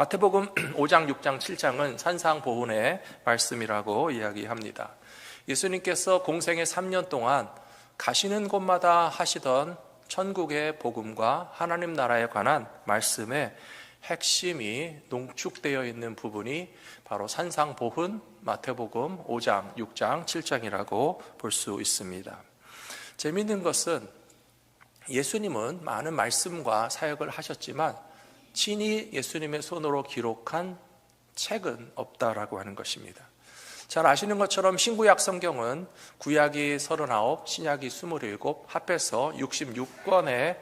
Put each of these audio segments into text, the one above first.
마태복음 5장, 6장, 7장은 산상보훈의 말씀이라고 이야기합니다. 예수님께서 공생의 3년 동안 가시는 곳마다 하시던 천국의 복음과 하나님 나라에 관한 말씀의 핵심이 농축되어 있는 부분이 바로 산상보훈 마태복음 5장, 6장, 7장이라고 볼 수 있습니다. 재미있는 것은 예수님은 많은 말씀과 사역을 하셨지만 친히 예수님의 손으로 기록한 책은 없다라고 하는 것입니다. 잘 아시는 것처럼 신구약 성경은 구약이 39, 신약이 27, 합해서 66권의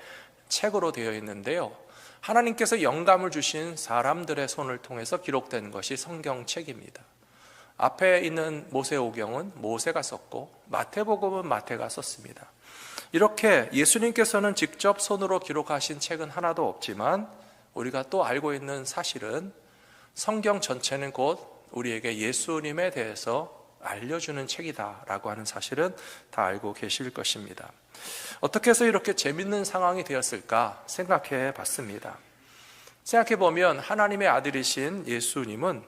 책으로 되어 있는데요. 하나님께서 영감을 주신 사람들의 손을 통해서 기록된 것이 성경책입니다. 앞에 있는 모세오경은 모세가 썼고 마태복음은 마태가 썼습니다. 이렇게 예수님께서는 직접 손으로 기록하신 책은 하나도 없지만 우리가 또 알고 있는 사실은 성경 전체는 곧 우리에게 예수님에 대해서 알려주는 책이다라고 하는 사실은 다 알고 계실 것입니다. 어떻게 해서 이렇게 재밌는 상황이 되었을까 생각해 봤습니다. 생각해 보면 하나님의 아들이신 예수님은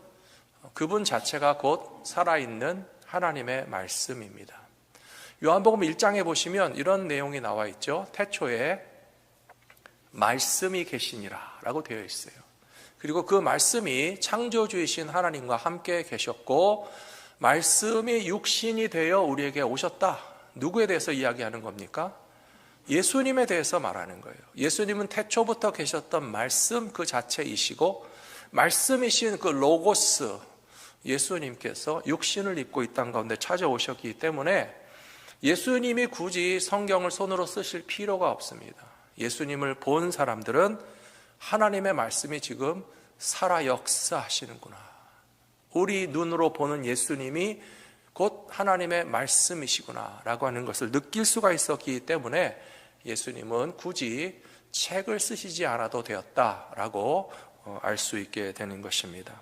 그분 자체가 곧 살아있는 하나님의 말씀입니다. 요한복음 1장에 보시면 이런 내용이 나와 있죠. 태초에 말씀이 계시니라 라고 되어 있어요. 그리고 그 말씀이 창조주이신 하나님과 함께 계셨고, 말씀이 육신이 되어 우리에게 오셨다. 누구에 대해서 이야기하는 겁니까? 예수님에 대해서 말하는 거예요. 예수님은 태초부터 계셨던 말씀 그 자체이시고, 말씀이신 그 로고스, 예수님께서 육신을 입고 이 땅 가운데 찾아오셨기 때문에 예수님이 굳이 성경을 손으로 쓰실 필요가 없습니다. 예수님을 본 사람들은 하나님의 말씀이 지금 살아 역사하시는구나. 우리 눈으로 보는 예수님이 곧 하나님의 말씀이시구나. 라고 하는 것을 느낄 수가 있었기 때문에 예수님은 굳이 책을 쓰시지 않아도 되었다라고 어, 알수 있게 되는 것입니다.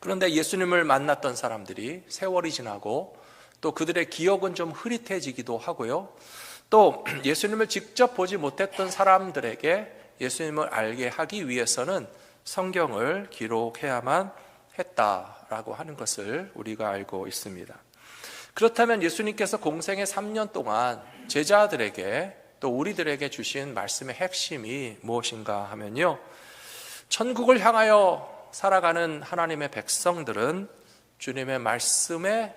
그런데 예수님을 만났던 사람들이 세월이 지나고 또 그들의 기억은 좀 흐릿해지기도 하고요. 또 예수님을 직접 보지 못했던 사람들에게 예수님을 알게 하기 위해서는 성경을 기록해야만 했다라고 하는 것을 우리가 알고 있습니다. 그렇다면 예수님께서 공생의 3년 동안 제자들에게 또 우리들에게 주신 말씀의 핵심이 무엇인가 하면요. 천국을 향하여 살아가는 하나님의 백성들은 주님의 말씀에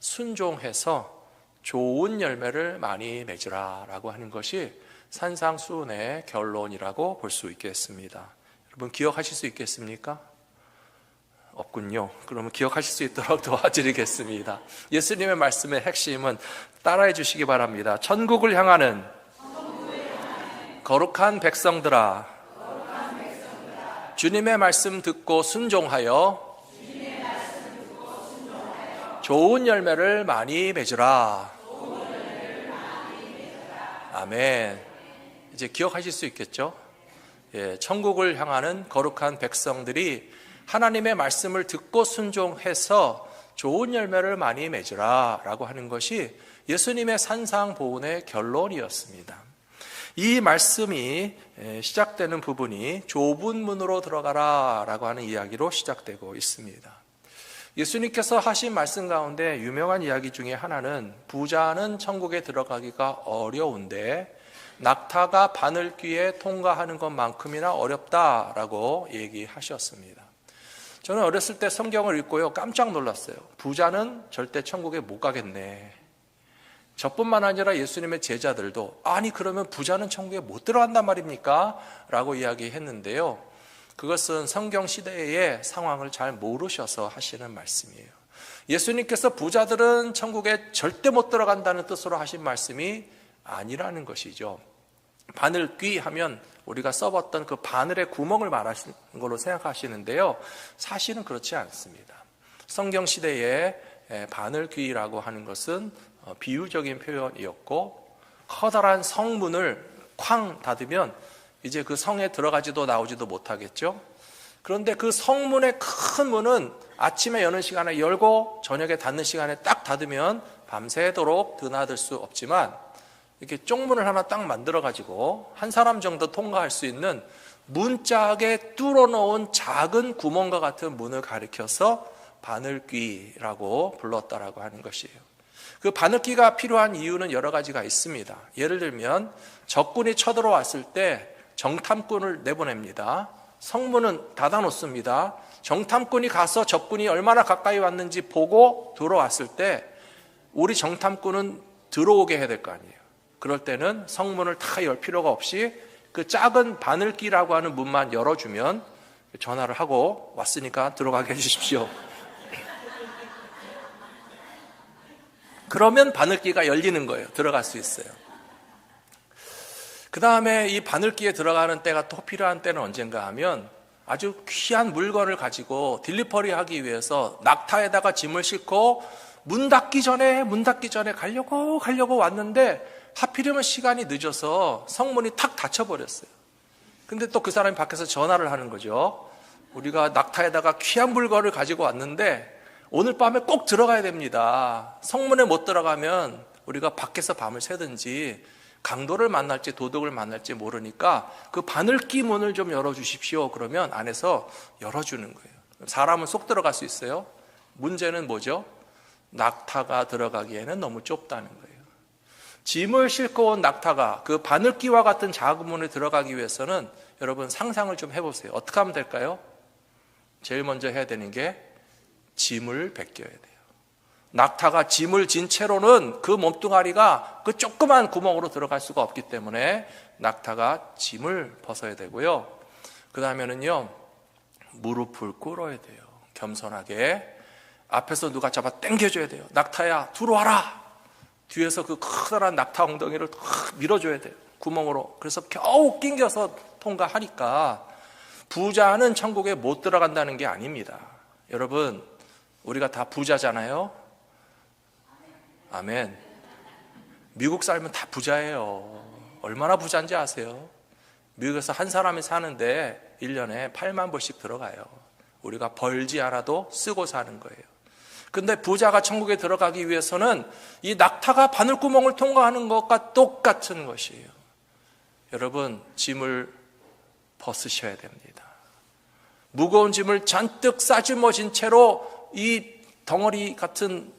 순종해서 좋은 열매를 많이 맺으라 라고 하는 것이 산상수훈의 결론이라고 볼 수 있겠습니다. 여러분 기억하실 수 있겠습니까? 없군요. 그러면 기억하실 수 있도록 도와드리겠습니다. 예수님의 말씀의 핵심은 따라해 주시기 바랍니다. 천국을 향하는 거룩한 백성들아, 주님의 말씀 듣고 순종하여 좋은 열매를 많이 맺으라. 아멘. 이제 기억하실 수 있겠죠? 예, 천국을 향하는 거룩한 백성들이 하나님의 말씀을 듣고 순종해서 좋은 열매를 많이 맺으라 라고 하는 것이 예수님의 산상보훈의 결론이었습니다. 이 말씀이 예, 시작되는 부분이 좁은 문으로 들어가라 라고 하는 이야기로 시작되고 있습니다. 예수님께서 하신 말씀 가운데 유명한 이야기 중에 하나는 부자는 천국에 들어가기가 어려운데 낙타가 바늘 귀에 통과하는 것만큼이나 어렵다라고 얘기하셨습니다. 저는 어렸을 때 성경을 읽고요 깜짝 놀랐어요. 부자는 절대 천국에 못 가겠네. 저뿐만 아니라 예수님의 제자들도 아니 그러면 부자는 천국에 못 들어간단 말입니까? 라고 이야기했는데요. 그것은 성경 시대의 상황을 잘 모르셔서 하시는 말씀이에요. 예수님께서 부자들은 천국에 절대 못 들어간다는 뜻으로 하신 말씀이 아니라는 것이죠. 바늘 귀 하면 우리가 써봤던 그 바늘의 구멍을 말하시는 걸로 생각하시는데요. 사실은 그렇지 않습니다. 성경 시대에 바늘 귀라고 하는 것은 어, 비유적인 표현이었고 커다란 성문을 쾅 닫으면 이제 그 성에 들어가지도 나오지도 못하겠죠. 그런데 그 성문의 큰 문은 아침에 여는 시간에 열고 저녁에 닫는 시간에 딱 닫으면 밤새도록 드나들 수 없지만 이렇게 쪽문을 하나 딱 만들어 가지고 한 사람 정도 통과할 수 있는 문짝에 뚫어 놓은 작은 구멍과 같은 문을 가리켜서 바늘귀라고 불렀다라고 하는 것이에요. 그 바늘귀가 필요한 이유는 여러 가지가 있습니다. 예를 들면 적군이 쳐들어왔을 때 정탐꾼을 내보냅니다. 성문은 닫아 놓습니다. 정탐꾼이 가서 적군이 얼마나 가까이 왔는지 보고 들어왔을 때 우리 정탐꾼은 들어오게 해야 될 거 아니에요. 그럴 때는 성문을 다 열 필요가 없이 그 작은 바늘기라고 하는 문만 열어주면 전화를 하고 왔으니까 들어가게 해주십시오. 그러면 바늘기가 열리는 거예요. 들어갈 수 있어요. 그 다음에 이 바늘기에 들어가는 때가 또 필요한 때는 언젠가 하면 아주 귀한 물건을 가지고 딜리퍼리 하기 위해서 낙타에다가 짐을 싣고 문 닫기 전에 문 닫기 전에 가려고 가려고 왔는데 하필이면 시간이 늦어서 성문이 탁 닫혀버렸어요. 근데 또 그 사람이 밖에서 전화를 하는 거죠. 우리가 낙타에다가 귀한 물건을 가지고 왔는데 오늘 밤에 꼭 들어가야 됩니다. 성문에 못 들어가면 우리가 밖에서 밤을 새든지 강도를 만날지 도둑을 만날지 모르니까 그 바늘기 문을 좀 열어주십시오. 그러면 안에서 열어주는 거예요. 사람은 쏙 들어갈 수 있어요. 문제는 뭐죠? 낙타가 들어가기에는 너무 좁다는 거예요. 짐을 싣고 온 낙타가 그 바늘기와 같은 작은 문에 들어가기 위해서는 여러분 상상을 좀 해보세요. 어떻게 하면 될까요? 제일 먼저 해야 되는 게 짐을 벗겨야 돼요. 낙타가 짐을 진 채로는 그 몸뚱아리가 그 조그만 구멍으로 들어갈 수가 없기 때문에 낙타가 짐을 벗어야 되고요. 그 다음에는요, 무릎을 꿇어야 돼요. 겸손하게. 앞에서 누가 잡아 당겨줘야 돼요. 낙타야, 들어와라! 뒤에서 그 커다란 낙타 엉덩이를 밀어줘야 돼요. 구멍으로. 그래서 겨우 낑겨서 통과하니까 부자는 천국에 못 들어간다는 게 아닙니다. 여러분, 우리가 다 부자잖아요. 아멘. 미국 살면 다 부자예요. 얼마나 부자인지 아세요? 미국에서 한 사람이 사는데 1년에 8만 불씩 들어가요. 우리가 벌지 않아도 쓰고 사는 거예요. 근데 부자가 천국에 들어가기 위해서는 이 낙타가 바늘구멍을 통과하는 것과 똑같은 것이에요. 여러분, 짐을 벗으셔야 됩니다. 무거운 짐을 잔뜩 싸집어진 채로 이 덩어리 같은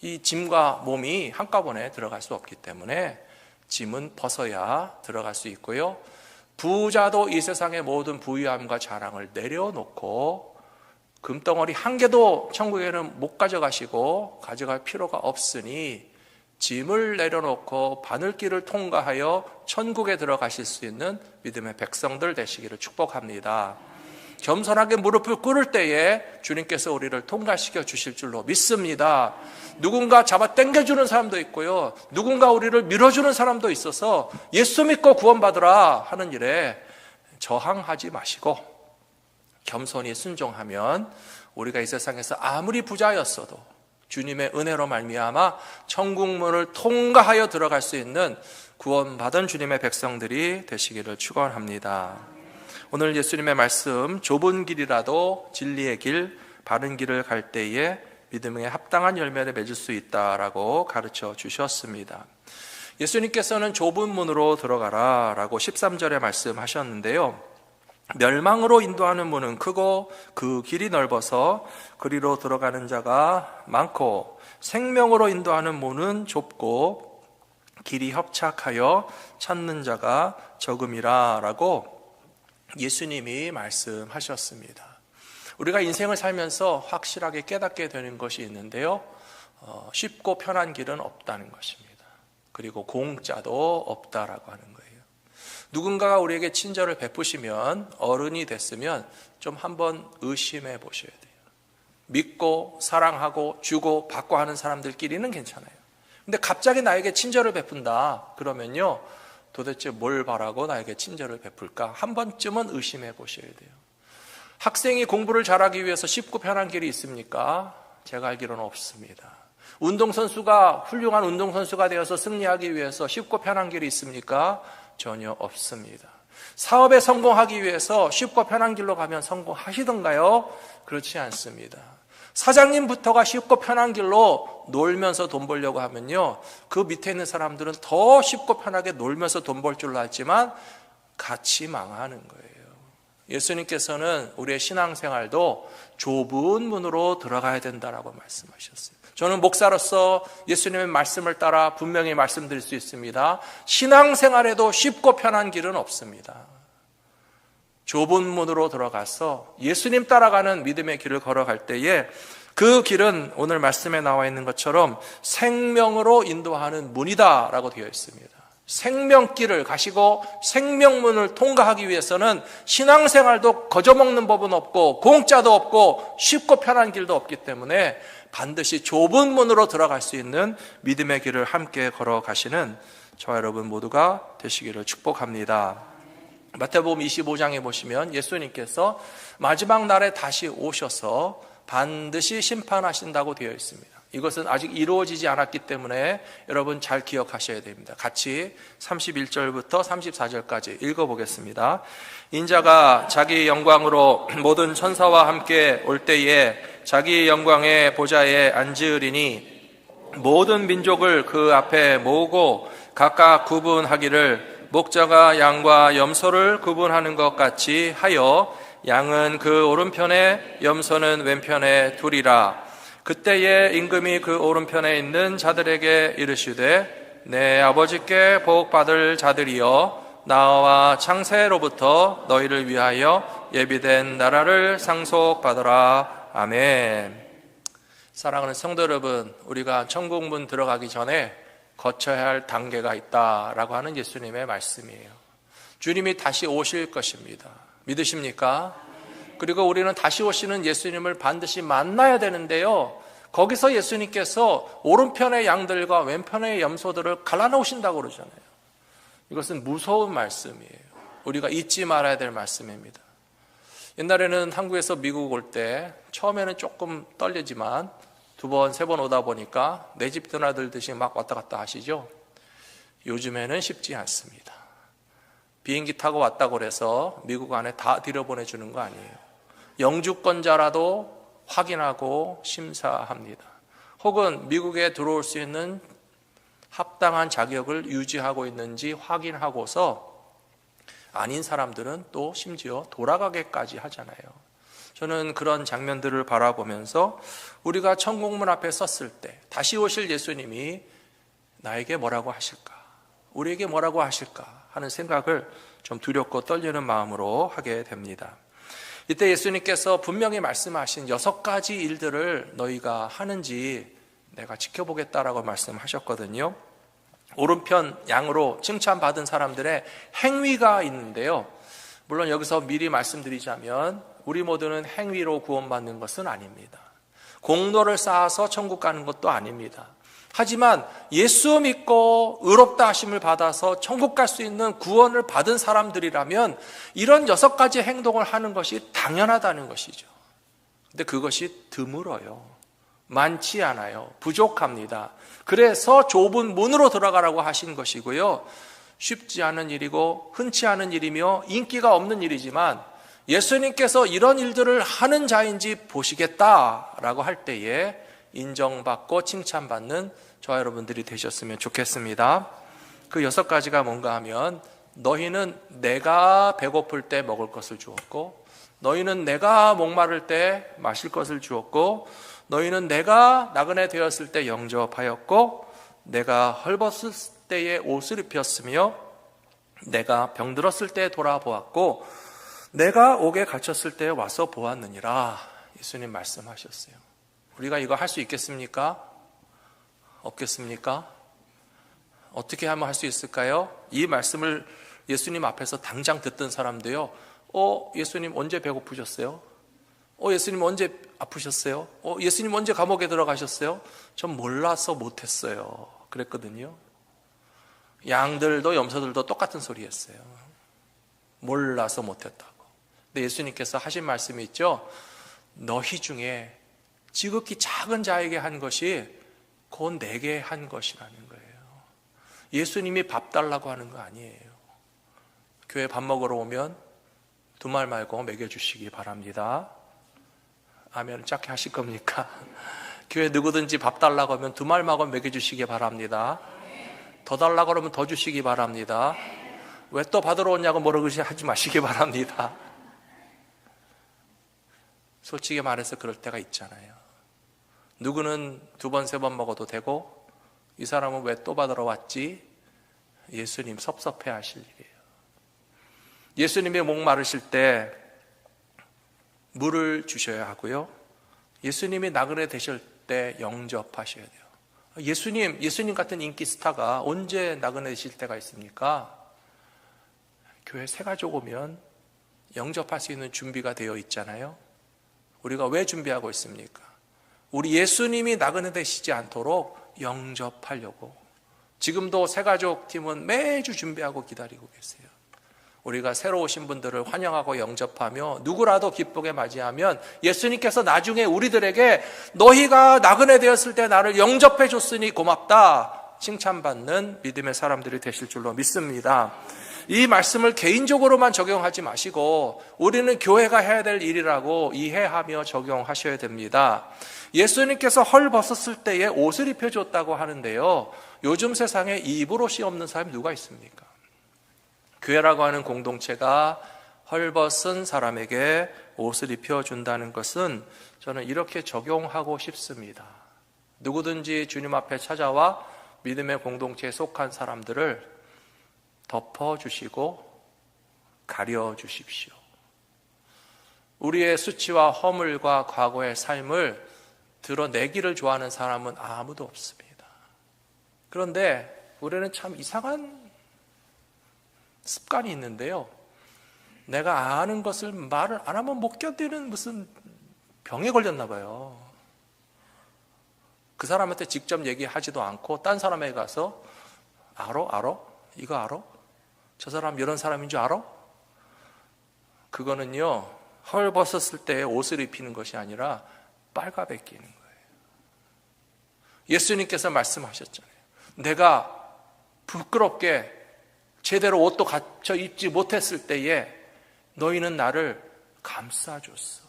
이 짐과 몸이 한꺼번에 들어갈 수 없기 때문에 짐은 벗어야 들어갈 수 있고요. 부자도 이 세상의 모든 부유함과 자랑을 내려놓고 금덩어리 한 개도 천국에는 못 가져가시고 가져갈 필요가 없으니 짐을 내려놓고 바늘길을 통과하여 천국에 들어가실 수 있는 믿음의 백성들 되시기를 축복합니다. 겸손하게 무릎을 꿇을 때에 주님께서 우리를 통과시켜 주실 줄로 믿습니다. 누군가 잡아 당겨주는 사람도 있고요. 누군가 우리를 밀어주는 사람도 있어서 예수 믿고 구원받으라 하는 일에 저항하지 마시고 겸손히 순종하면 우리가 이 세상에서 아무리 부자였어도 주님의 은혜로 말미암아 천국문을 통과하여 들어갈 수 있는 구원받은 주님의 백성들이 되시기를 축원합니다. 오늘 예수님의 말씀 좁은 길이라도 진리의 길, 바른 길을 갈 때에 믿음에 합당한 열매를 맺을 수 있다라고 가르쳐 주셨습니다. 예수님께서는 좁은 문으로 들어가라 라고 13절에 말씀하셨는데요. 멸망으로 인도하는 문은 크고 그 길이 넓어서 그리로 들어가는 자가 많고 생명으로 인도하는 문은 좁고 길이 협착하여 찾는 자가 적음이라라고 예수님이 말씀하셨습니다. 우리가 인생을 살면서 확실하게 깨닫게 되는 것이 있는데요. 어, 쉽고 편한 길은 없다는 것입니다. 그리고 공짜도 없다라고 하는 거예요. 누군가가 우리에게 친절을 베푸시면 어른이 됐으면 좀 한번 의심해 보셔야 돼요. 믿고 사랑하고 주고 받고 하는 사람들끼리는 괜찮아요. 근데 갑자기 나에게 친절을 베푼다 그러면요. 도대체 뭘 바라고 나에게 친절을 베풀까? 한 번쯤은 의심해 보셔야 돼요. 학생이 공부를 잘하기 위해서 쉽고 편한 길이 있습니까? 제가 알기로는 없습니다. 운동선수가 훌륭한 운동선수가 되어서 승리하기 위해서 쉽고 편한 길이 있습니까? 전혀 없습니다. 사업에 성공하기 위해서 쉽고 편한 길로 가면 성공하시던가요? 그렇지 않습니다. 사장님부터가 쉽고 편한 길로 놀면서 돈 벌려고 하면요. 그 밑에 있는 사람들은 더 쉽고 편하게 놀면서 돈 벌 줄로 알지만 같이 망하는 거예요. 예수님께서는 우리의 신앙생활도 좁은 문으로 들어가야 된다라고 말씀하셨어요. 저는 목사로서 예수님의 말씀을 따라 분명히 말씀드릴 수 있습니다. 신앙생활에도 쉽고 편한 길은 없습니다. 좁은 문으로 들어가서 예수님 따라가는 믿음의 길을 걸어갈 때에 그 길은 오늘 말씀에 나와 있는 것처럼 생명으로 인도하는 문이다라고 되어 있습니다. 생명길을 가시고 생명문을 통과하기 위해서는 신앙생활도 거저먹는 법은 없고 공짜도 없고 쉽고 편한 길도 없기 때문에 반드시 좁은 문으로 들어갈 수 있는 믿음의 길을 함께 걸어가시는 저와 여러분 모두가 되시기를 축복합니다. 마태복음 25장에 보시면 예수님께서 마지막 날에 다시 오셔서 반드시 심판하신다고 되어 있습니다. 이것은 아직 이루어지지 않았기 때문에 여러분 잘 기억하셔야 됩니다. 같이 31절부터 34절까지 읽어보겠습니다. 인자가 자기 영광으로 모든 천사와 함께 올 때에 자기 영광의 보좌에 앉으리니 모든 민족을 그 앞에 모으고 각각 구분하기를 목자가 양과 염소를 구분하는 것 같이 하여 양은 그 오른편에 염소는 왼편에 두리라 그때에 임금이 그 오른편에 있는 자들에게 이르시되 내 아버지께 복 받을 자들이여 나와 창세로부터 너희를 위하여 예비된 나라를 상속받으라 아멘. 사랑하는 성도 여러분, 우리가 천국문 들어가기 전에 거쳐야 할 단계가 있다라고 하는 예수님의 말씀이에요. 주님이 다시 오실 것입니다. 믿으십니까? 그리고 우리는 다시 오시는 예수님을 반드시 만나야 되는데요. 거기서 예수님께서 오른편의 양들과 왼편의 염소들을 갈라놓으신다고 그러잖아요. 이것은 무서운 말씀이에요. 우리가 잊지 말아야 될 말씀입니다. 옛날에는 한국에서 미국 올 때 처음에는 조금 떨리지만 두 번, 세 번 오다 보니까 내 집 드나들듯이 막 왔다 갔다 하시죠? 요즘에는 쉽지 않습니다. 비행기 타고 왔다고 그래서 미국 안에 다 들여보내주는 거 아니에요. 영주권자라도 확인하고 심사합니다. 혹은 미국에 들어올 수 있는 합당한 자격을 유지하고 있는지 확인하고서 아닌 사람들은 또 심지어 돌아가게까지 하잖아요. 저는 그런 장면들을 바라보면서 우리가 천국문 앞에 섰을 때 다시 오실 예수님이 나에게 뭐라고 하실까? 우리에게 뭐라고 하실까? 하는 생각을 좀 두렵고 떨리는 마음으로 하게 됩니다. 이때 예수님께서 분명히 말씀하신 여섯 가지 일들을 너희가 하는지 내가 지켜보겠다라고 말씀하셨거든요. 오른편 양으로 칭찬받은 사람들의 행위가 있는데요. 물론 여기서 미리 말씀드리자면 우리 모두는 행위로 구원받는 것은 아닙니다. 공로를 쌓아서 천국 가는 것도 아닙니다. 하지만 예수 믿고 의롭다 하심을 받아서 천국 갈 수 있는 구원을 받은 사람들이라면 이런 여섯 가지 행동을 하는 것이 당연하다는 것이죠. 근데 그것이 드물어요. 많지 않아요. 부족합니다. 그래서 좁은 문으로 들어가라고 하신 것이고요. 쉽지 않은 일이고 흔치 않은 일이며 인기가 없는 일이지만 예수님께서 이런 일들을 하는 자인지 보시겠다라고 할 때에 인정받고 칭찬받는 저와 여러분들이 되셨으면 좋겠습니다. 그 여섯 가지가 뭔가 하면 너희는 내가 배고플 때 먹을 것을 주었고 너희는 내가 목마를 때 마실 것을 주었고 너희는 내가 나그네 되었을 때 영접하였고 내가 헐벗을 때에 옷을 입혔으며 내가 병들었을 때 돌아보았고 내가 옥에 갇혔을 때 와서 보았느니라 예수님 말씀하셨어요. 우리가 이거 할 수 있겠습니까? 없겠습니까? 어떻게 하면 할 수 있을까요? 이 말씀을 예수님 앞에서 당장 듣던 사람도요. 어, 예수님 언제 배고프셨어요? 어, 예수님 언제 아프셨어요? 어, 예수님 언제 감옥에 들어가셨어요? 전 몰라서 못했어요. 그랬거든요. 양들도 염소들도 똑같은 소리 했어요. 몰라서 못했다고. 근데 예수님께서 하신 말씀이 있죠. 너희 중에 지극히 작은 자에게 한 것이 곧 내게 한 것이라는 거예요. 예수님이 밥 달라고 하는 거 아니에요. 교회 밥 먹으러 오면 두 말 말고 먹여주시기 바랍니다. 아멘 작게 하실 겁니까? 교회 누구든지 밥 달라고 하면 두 말마고 먹여주시기 바랍니다. 더 달라고 하면 더 주시기 바랍니다. 왜 또 받으러 오냐고 뭐라고 하지 마시기 바랍니다. 솔직히 말해서 그럴 때가 있잖아요. 누구는 두 번, 세 번 먹어도 되고, 이 사람은 왜 또 받으러 왔지? 예수님 섭섭해 하실 일이에요. 예수님이 목마르실 때 물을 주셔야 하고요. 예수님이 나그네 되실 때 영접하셔야 돼요. 예수님, 예수님 같은 인기 스타가 언제 나그네 되실 때가 있습니까? 교회 새 가족 오면 영접할 수 있는 준비가 되어 있잖아요. 우리가 왜 준비하고 있습니까? 우리 예수님이 나그네 되시지 않도록 영접하려고. 지금도 새가족 팀은 매주 준비하고 기다리고 계세요. 우리가 새로 오신 분들을 환영하고 영접하며 누구라도 기쁘게 맞이하면 예수님께서 나중에 우리들에게 너희가 나그네 되었을 때 나를 영접해 줬으니 고맙다. 칭찬받는 믿음의 사람들이 되실 줄로 믿습니다. 이 말씀을 개인적으로만 적용하지 마시고 우리는 교회가 해야 될 일이라고 이해하며 적용하셔야 됩니다. 예수님께서 헐 벗었을 때에 옷을 입혀줬다고 하는데요. 요즘 세상에 입으로시 없는 사람이 누가 있습니까? 교회라고 하는 공동체가 헐벗은 사람에게 옷을 입혀준다는 것은 저는 이렇게 적용하고 싶습니다. 누구든지 주님 앞에 찾아와 믿음의 공동체에 속한 사람들을 덮어주시고 가려주십시오. 우리의 수치와 허물과 과거의 삶을 드러내기를 좋아하는 사람은 아무도 없습니다. 그런데 우리는 참 이상한 습관이 있는데요. 내가 아는 것을 말을 안 하면 못 견디는 무슨 병에 걸렸나 봐요. 그 사람한테 직접 얘기하지도 않고 딴 사람에게 가서 알어? 알어? 이거 알어? 저 사람 이런 사람인 줄 알아? 그거는요, 헐 벗었을 때 옷을 입히는 것이 아니라 빨가벗기는 거예요. 예수님께서 말씀하셨잖아요. 내가 부끄럽게 제대로 옷도 갖춰 입지 못했을 때에 너희는 나를 감싸줬어.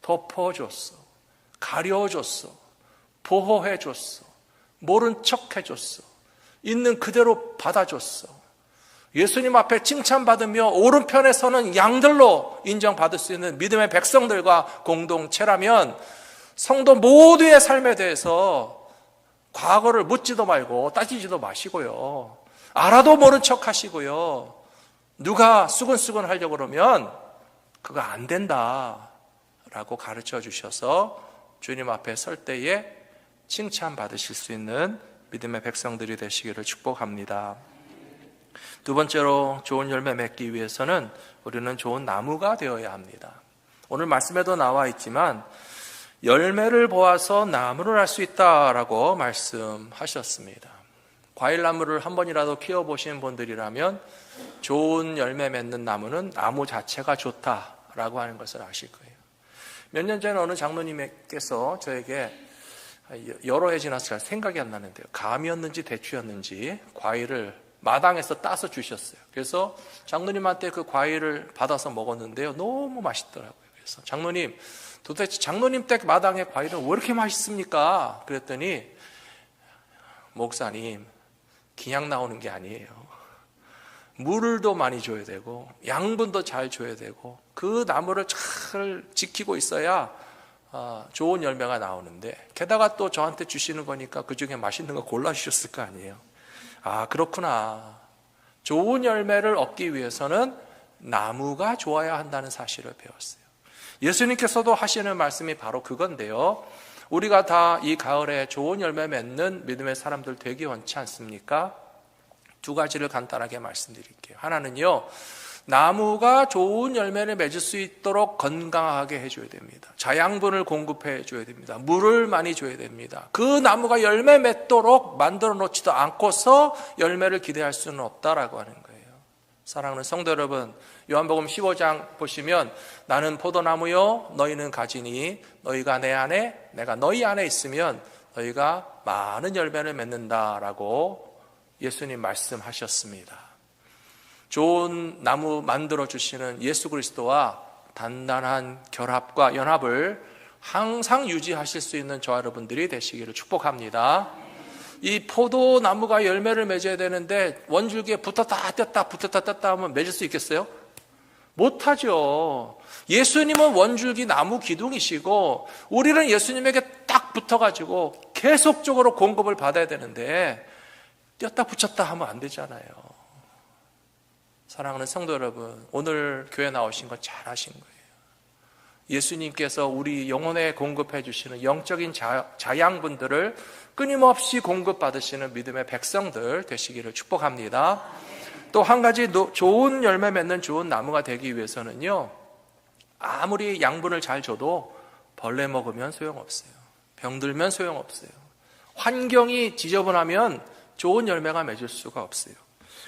덮어줬어. 가려줬어. 보호해줬어. 모른 척 해줬어. 있는 그대로 받아줬어. 예수님 앞에 칭찬받으며 오른편에 서는 양들로 인정받을 수 있는 믿음의 백성들과 공동체라면 성도 모두의 삶에 대해서 과거를 묻지도 말고 따지지도 마시고요. 알아도 모른 척 하시고요. 누가 수근수근 하려고 그러면 그거 안 된다. 라고 가르쳐 주셔서 주님 앞에 설 때에 칭찬받으실 수 있는 믿음의 백성들이 되시기를 축복합니다. 두 번째로 좋은 열매 맺기 위해서는 우리는 좋은 나무가 되어야 합니다. 오늘 말씀에도 나와 있지만 열매를 보아서 나무를 알 수 있다라고 말씀하셨습니다. 과일 나무를 한 번이라도 키워 보신 분들이라면 좋은 열매 맺는 나무는 나무 자체가 좋다라고 하는 것을 아실 거예요. 몇 년 전에 어느 장로님께서 저에게 여러 해잘 생각이 안 나는데요. 감이었는지 대추였는지 과일을 마당에서 따서 주셨어요. 그래서 장로님한테 그 과일을 받아서 먹었는데요. 너무 맛있더라고요. 그래서 장로님, 도대체 장로님 댁 마당에 과일은 왜 이렇게 맛있습니까? 그랬더니 목사님, 그냥 나오는 게 아니에요. 물을도 많이 줘야 되고 양분도 잘 줘야 되고 그 나무를 잘 지키고 있어야 어, 좋은 열매가 나오는데 게다가 또 저한테 주시는 거니까 그 중에 맛있는 거 골라 주셨을 거 아니에요. 아 그렇구나. 좋은 열매를 얻기 위해서는 나무가 좋아야 한다는 사실을 배웠어요. 예수님께서도 하시는 말씀이 바로 그건데요. 우리가 다 이 가을에 좋은 열매 맺는 믿음의 사람들 되기 원치 않습니까? 두 가지를 간단하게 말씀드릴게요. 하나는요, 나무가 좋은 열매를 맺을 수 있도록 건강하게 해줘야 됩니다. 자양분을 공급해 줘야 됩니다. 물을 많이 줘야 됩니다. 그 나무가 열매 맺도록 만들어 놓지도 않고서 열매를 기대할 수는 없다라고 하는 거예요. 사랑하는 성도 여러분, 요한복음 15장 보시면 나는 포도나무요 너희는 가지니 너희가 내 안에 내가 너희 안에 있으면 너희가 많은 열매를 맺는다라고 예수님 말씀하셨습니다. 좋은 나무 만들어 주시는 예수 그리스도와 단단한 결합과 연합을 항상 유지하실 수 있는 저와 여러분들이 되시기를 축복합니다. 이 포도나무가 열매를 맺어야 되는데 원줄기에 붙었다 뗐다 붙었다 뗐다 하면 맺을 수 있겠어요? 못하죠. 예수님은 원줄기 나무 기둥이시고 우리는 예수님에게 딱 붙어가지고 계속적으로 공급을 받아야 되는데 뗐다 붙였다 하면 안 되잖아요. 사랑하는 성도 여러분, 오늘 교회 나오신 건 잘하신 거예요. 예수님께서 우리 영혼에 공급해 주시는 영적인 자, 자양분들을 끊임없이 공급받으시는 믿음의 백성들 되시기를 축복합니다. 또 한 가지 노- 좋은 열매 맺는 좋은 나무가 되기 위해서는요, 아무리 양분을 잘 줘도 벌레 먹으면 소용없어요. 병들면 소용없어요. 환경이 지저분하면 좋은 열매가 맺을 수가 없어요.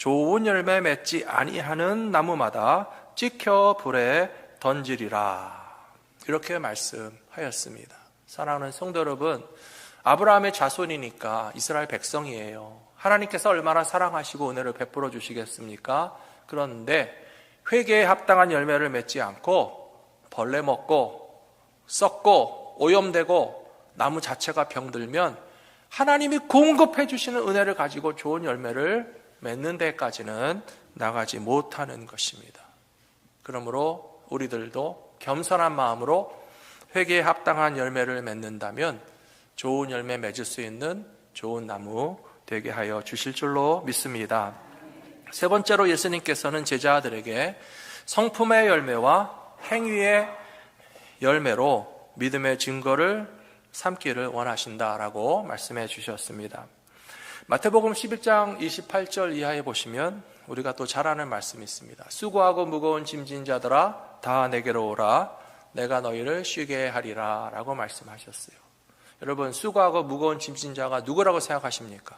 좋은 열매 맺지 아니하는 나무마다 찍혀 불에 던지리라. 이렇게 말씀하였습니다. 사랑하는 성도 여러분, 아브라함의 자손이니까 이스라엘 백성이에요. 하나님께서 얼마나 사랑하시고 은혜를 베풀어 주시겠습니까? 그런데 회개에 합당한 열매를 맺지 않고 벌레 먹고 썩고 오염되고 나무 자체가 병들면 하나님이 공급해 주시는 은혜를 가지고 좋은 열매를 맺는 데까지는 나가지 못하는 것입니다. 그러므로 우리들도 겸손한 마음으로 회개에 합당한 열매를 맺는다면 좋은 열매 맺을 수 있는 좋은 나무 되게 하여 주실 줄로 믿습니다. 세 번째로 예수님께서는 제자들에게 성품의 열매와 행위의 열매로 믿음의 증거를 삼기를 원하신다라고 말씀해 주셨습니다. 마태복음 11장 28절 이하에 보시면 우리가 또 잘 아는 말씀이 있습니다. 수고하고 무거운 짐진 자들아 다 내게로 오라 내가 너희를 쉬게 하리라 라고 말씀하셨어요. 여러분 수고하고 무거운 짐진 자가 누구라고 생각하십니까?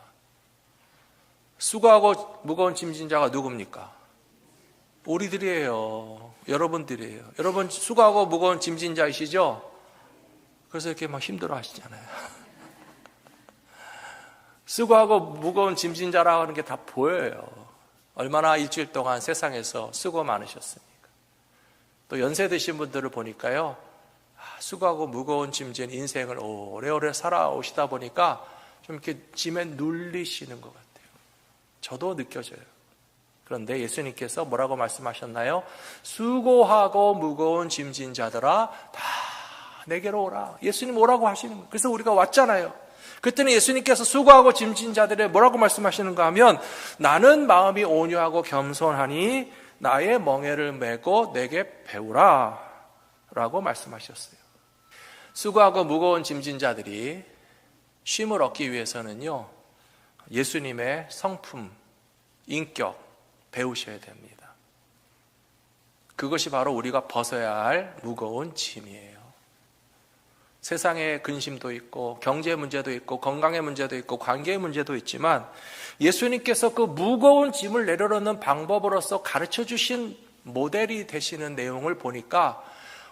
수고하고 무거운 짐진 자가 누굽니까? 우리들이에요. 여러분들이에요. 여러분 수고하고 무거운 짐진 자이시죠? 그래서 이렇게 막 힘들어 하시잖아요. 수고하고 무거운 짐진 자라 하는 게 다 보여요. 얼마나 일주일 동안 세상에서 수고 많으셨습니까? 또 연세 드신 분들을 보니까요. 아, 수고하고 무거운 짐진 인생을 오래오래 살아오시다 보니까 좀 이렇게 짐에 눌리시는 것 같아요. 저도 느껴져요. 그런데 예수님께서 뭐라고 말씀하셨나요? 수고하고 무거운 짐진 자들아 다 내게로 오라. 예수님 오라고 하시는 거예요. 그래서 우리가 왔잖아요. 그때는 예수님께서 수고하고 짐진 자들의 뭐라고 말씀하시는가 하면 나는 마음이 온유하고 겸손하니 나의 멍에를 메고 내게 배우라 라고 말씀하셨어요. 수고하고 무거운 짐진 자들이 쉼을 얻기 위해서는요, 예수님의 성품, 인격 배우셔야 됩니다. 그것이 바로 우리가 벗어야 할 무거운 짐이에요. 세상에 근심도 있고 경제 문제도 있고 건강의 문제도 있고 관계의 문제도 있지만 예수님께서 그 무거운 짐을 내려놓는 방법으로서 가르쳐 주신 모델이 되시는 내용을 보니까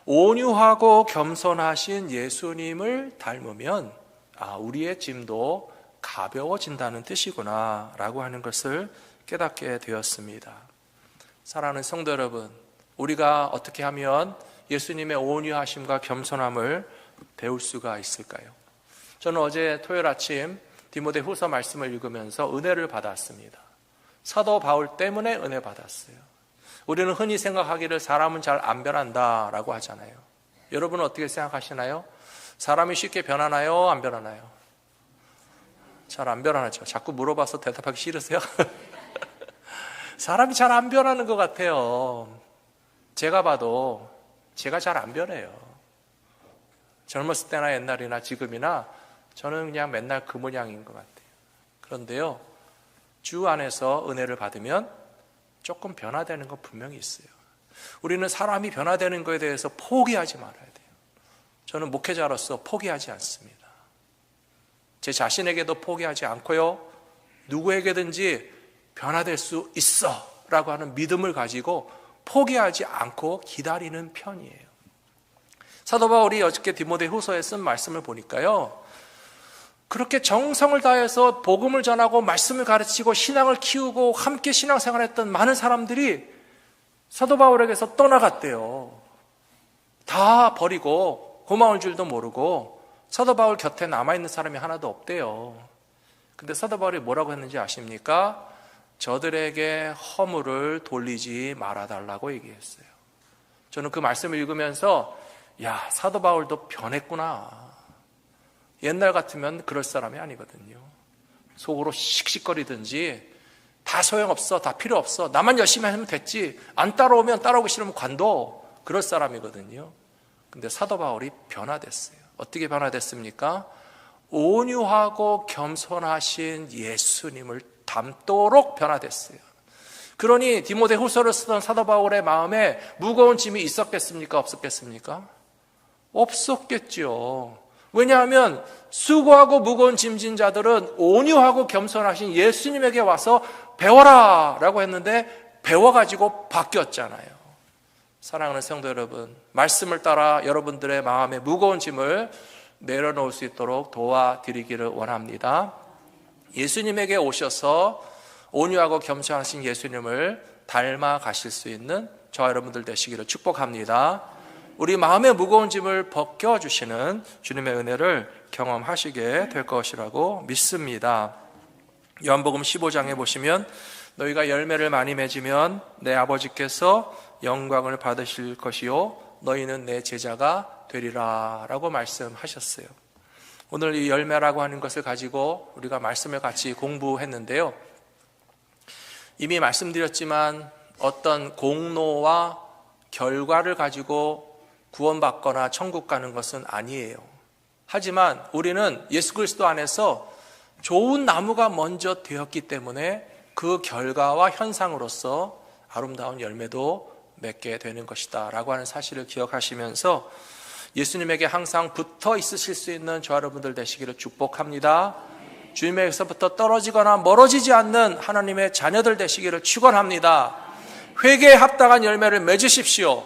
온유하고 겸손하신 예수님을 닮으면 아, 우리의 짐도 가벼워진다는 뜻이구나라고 하는 것을 깨닫게 되었습니다. 사랑하는 성도 여러분, 우리가 어떻게 하면 예수님의 온유하심과 겸손함을 배울 수가 있을까요? 저는 어제 토요일 아침 디모데 후서 말씀을 읽으면서 은혜를 받았습니다. 사도 바울 때문에 은혜 받았어요. 우리는 흔히 생각하기를 사람은 잘 안 변한다 라고 하잖아요. 여러분은 어떻게 생각하시나요? 사람이 쉽게 변하나요? 안 변하나요? 잘 안 변하죠. 자꾸 물어봐서 대답하기 싫으세요? 사람이 잘 안 변하는 것 같아요. 제가 봐도 제가 잘 안 변해요. 젊었을 때나 옛날이나 지금이나 저는 그냥 맨날 그 모양인 것 같아요. 그런데요, 주 안에서 은혜를 받으면 조금 변화되는 건 분명히 있어요. 우리는 사람이 변화되는 것에 대해서 포기하지 말아야 돼요. 저는 목회자로서 포기하지 않습니다. 제 자신에게도 포기하지 않고요. 누구에게든지 변화될 수 있어 라고 하는 믿음을 가지고 포기하지 않고 기다리는 편이에요. 사도 바울이 어저께 디모데 후서에 쓴 말씀을 보니까요. 그렇게 정성을 다해서 복음을 전하고 말씀을 가르치고 신앙을 키우고 함께 신앙생활 했던 많은 사람들이 사도 바울에게서 떠나갔대요. 다 버리고 고마울 줄도 모르고 사도 바울 곁에 남아있는 사람이 하나도 없대요. 근데 사도 바울이 뭐라고 했는지 아십니까? 저들에게 허물을 돌리지 말아달라고 얘기했어요. 저는 그 말씀을 읽으면서 야, 사도 바울도 변했구나. 옛날 같으면 그럴 사람이 아니거든요. 속으로 씩씩거리든지 다 소용없어. 다 필요 없어. 나만 열심히 하면 됐지. 안 따라오면 따라오기 싫으면 관둬. 그럴 사람이거든요. 근데 사도 바울이 변화됐어요. 어떻게 변화됐습니까? 온유하고 겸손하신 예수님을 닮도록 변화됐어요. 그러니 디모데 후서를 쓰던 사도 바울의 마음에 무거운 짐이 있었겠습니까? 없었겠습니까? 없었겠죠. 왜냐하면 수고하고 무거운 짐진 자들은 온유하고 겸손하신 예수님에게 와서 배워라 라고 했는데 배워가지고 바뀌었잖아요. 사랑하는 성도 여러분, 말씀을 따라 여러분들의 마음에 무거운 짐을 내려놓을 수 있도록 도와드리기를 원합니다. 예수님에게 오셔서 온유하고 겸손하신 예수님을 닮아 가실 수 있는 저와 여러분들 되시기를 축복합니다. 우리 마음의 무거운 짐을 벗겨 주시는 주님의 은혜를 경험하시게 될 것이라고 믿습니다. 요한복음 15장에 보시면 너희가 열매를 많이 맺으면 내 아버지께서 영광을 받으실 것이요 너희는 내 제자가 되리라 라고 말씀하셨어요. 오늘 이 열매라고 하는 것을 가지고 우리가 말씀을 같이 공부했는데요. 이미 말씀드렸지만 어떤 공로와 결과를 가지고 구원받거나 천국 가는 것은 아니에요. 하지만 우리는 예수 그리스도 안에서 좋은 나무가 먼저 되었기 때문에 그 결과와 현상으로서 아름다운 열매도 맺게 되는 것이다. 라고 하는 사실을 기억하시면서 예수님에게 항상 붙어 있으실 수 있는 저 여러분들 되시기를 축복합니다. 주님에게서부터 떨어지거나 멀어지지 않는 하나님의 자녀들 되시기를 축원합니다. 회개에 합당한 열매를 맺으십시오.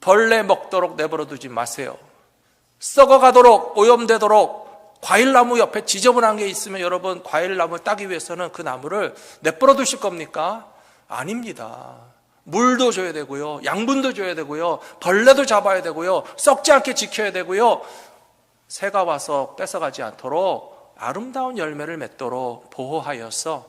벌레 먹도록 내버려 두지 마세요. 썩어가도록 오염되도록 과일나무 옆에 지저분한 게 있으면 여러분 과일나무 따기 위해서는 그 나무를 내버려 두실 겁니까? 아닙니다. 물도 줘야 되고요. 양분도 줘야 되고요. 벌레도 잡아야 되고요. 썩지 않게 지켜야 되고요. 새가 와서 뺏어가지 않도록 아름다운 열매를 맺도록 보호하여서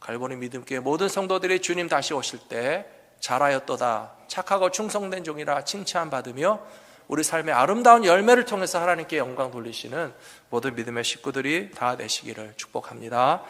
갈보니 믿음교회 모든 성도들이 주님 다시 오실 때 잘하였도다. 착하고 충성된 종이라 칭찬받으며 우리 삶의 아름다운 열매를 통해서 하나님께 영광 돌리시는 모든 믿음의 식구들이 다 되시기를 축복합니다.